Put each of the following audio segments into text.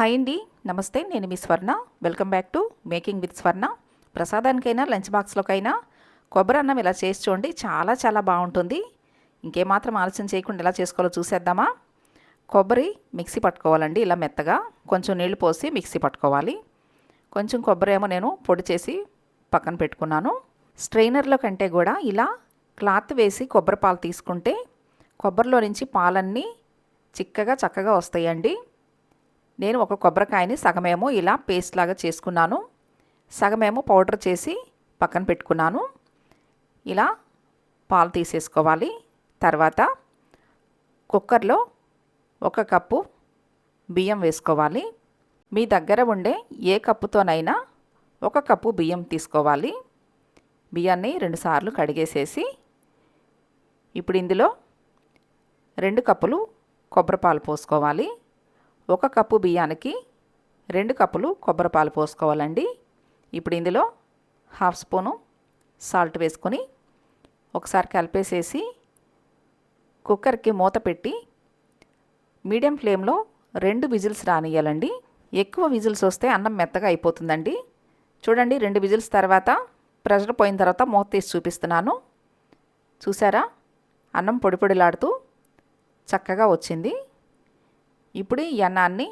Hi అండి. నమస్తే నేను మీ Swarna. Welcome back to making with Swarna. ప్రసాదానికైనా lunch బాక్స్లోకైనా కొబ్బరి అన్నం ఇలా చేసి చూడండి. చాలా చాలా బాగుంటుంది. ఇంకేమాత్రం ఆలస్యం చేయకుండా ఎలా చేసుకోవాలో చూసేద్దామా? కొబ్బరి మిక్సీ పట్టుకోవాలండి ఇలా మెత్తగా. కొంచెం నీళ్ళు పోసి మిక్సీ పట్టుకోవాలి. కొంచెం కొబ్బరి ఏమో నేను పొడి చేసి పక్కన పెట్టుకున్నాను. స్ట్రైనర్లో కంటే కూడా ఇలా క్లాత్ వేసి కొబ్బరి పాలు తీసుకుంటే కొబ్బరిలో నుంచి పాలన్నీ చిక్కగా చక్కగా వస్తాయండి. నేను ఒక కొబ్బరికాయని సగమేమో ఇలా పేస్ట్ లాగా చేసుకున్నాను. సగమేమో పౌడర్ చేసి పక్కన పెట్టుకున్నాను. ఇలా పాలు తీసేసుకోవాలి. తర్వాత కుక్కర్లో ఒక కప్పు బియ్యం వేసుకోవాలి. మీ దగ్గర ఉండే ఏ కప్పుతోనైనా ఒక కప్పు బియ్యం తీసుకోవాలి. బియ్యాన్ని రెండుసార్లు కడిగేసేసి ఇప్పుడు ఇందులో రెండు కప్పులు కొబ్బరి పాలు పోసుకోవాలి. ఒక కప్పు బియ్యానికి రెండు కప్పులు కొబ్బరి పాలు పోసుకోవాలండి. ఇప్పుడు ఇందులో హాఫ్ స్పూను సాల్ట్ వేసుకొని ఒకసారి కలిపేసేసి కుక్కర్కి మూత పెట్టి మీడియం ఫ్లేమ్లో రెండు విజిల్స్ రానియాలండి ఎక్కువ విజిల్స్ వస్తే అన్నం మెత్తగా అయిపోతుందండి. చూడండి రెండు విజిల్స్ తర్వాత ప్రెషర్ పోయిన తర్వాత మూత తీసి చూపిస్తున్నాను. చూసారా? అన్నం పొడిపొడిలాడుతూ చక్కగా వచ్చింది. ఇప్పుడు ఈ అన్నాన్ని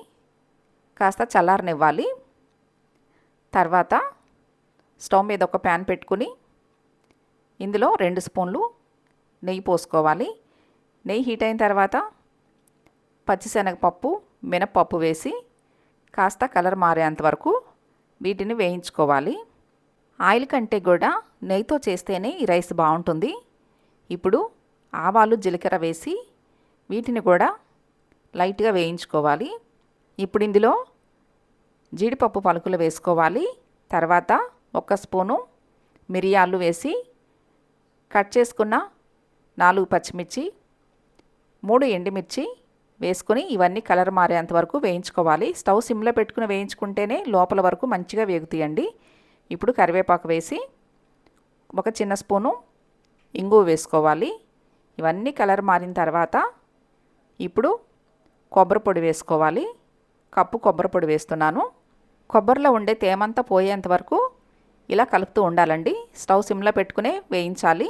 కాస్త చల్లారనివ్వాలి. తర్వాత స్టవ్ మీద ఒక ప్యాన్ పెట్టుకుని ఇందులో రెండు స్పూన్లు నెయ్యి పోసుకోవాలి. నెయ్యి హీట్ అయిన తర్వాత పచ్చిశనగపప్పు మినపప్పు వేసి కాస్త కలర్ మారేంత వరకు వీటిని వేయించుకోవాలి. ఆయిల్ కంటే కూడా నెయ్యితో చేస్తేనే ఈ రైస్ బాగుంటుంది. ఇప్పుడు ఆవాలు జీలకర్ర వేసి వీటిని కూడా లైట్గా వేయించుకోవాలి. ఇప్పుడు ఇందులో జీడిపప్పు పలుకులు వేసుకోవాలి. తర్వాత ఒక స్పూను మిరియాలు వేసి కట్ చేసుకున్న నాలుగు పచ్చిమిర్చి మూడు ఎండుమిర్చి వేసుకుని ఇవన్నీ కలర్ మారేంత వరకు వేయించుకోవాలి. స్టవ్ సిమ్లో పెట్టుకుని వేయించుకుంటేనే లోపల వరకు మంచిగా వేగుతాయండి. ఇప్పుడు కరివేపాకు వేసి ఒక చిన్న స్పూను ఇంగువ వేసుకోవాలి. ఇవన్నీ కలర్ మారిన తర్వాత ఇప్పుడు కొబ్బరి పొడి వేసుకోవాలి. కప్పు కొబ్బరి పొడి వేస్తున్నాను. కొబ్బరిలో ఉండే తేమంతా పోయేంత వరకు ఇలా కలుపుతూ ఉండాలండి. స్టవ్ సిమ్లో పెట్టుకునే వేయించాలి.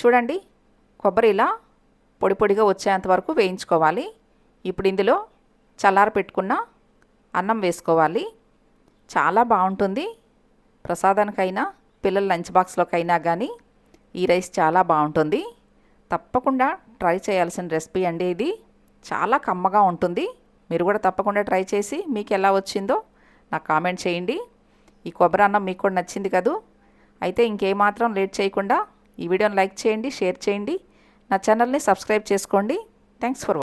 చూడండి కొబ్బరి ఇలా పొడి పొడిగా వచ్చేంత వరకు వేయించుకోవాలి. ఇప్పుడు ఇందులో చల్లార పెట్టుకున్న అన్నం వేసుకోవాలి. చాలా బాగుంటుంది. ప్రసాదానికైనా పిల్లల లంచ్ బాక్స్లోకైనా కానీ ఈ రైస్ చాలా బాగుంటుంది. తప్పకుండా ట్రై చేయాల్సిన రెసిపీ అండి ఇది. చాలా కమ్మగా ఉంటుంది. మీరు కూడా తప్పకుండా ట్రై చేసి మీకు ఎలా వచ్చిందో నాకు కామెంట్ చేయండి. ఈ కొబ్బరి అన్నం మీకు కూడా నచ్చింది కదూ? అయితే ఇంకేమాత్రం లేట్ చేయకుండా ఈ వీడియోని లైక్ చేయండి షేర్ చేయండి. నా ఛానల్ని సబ్స్క్రైబ్ చేసుకోండి. Thanks for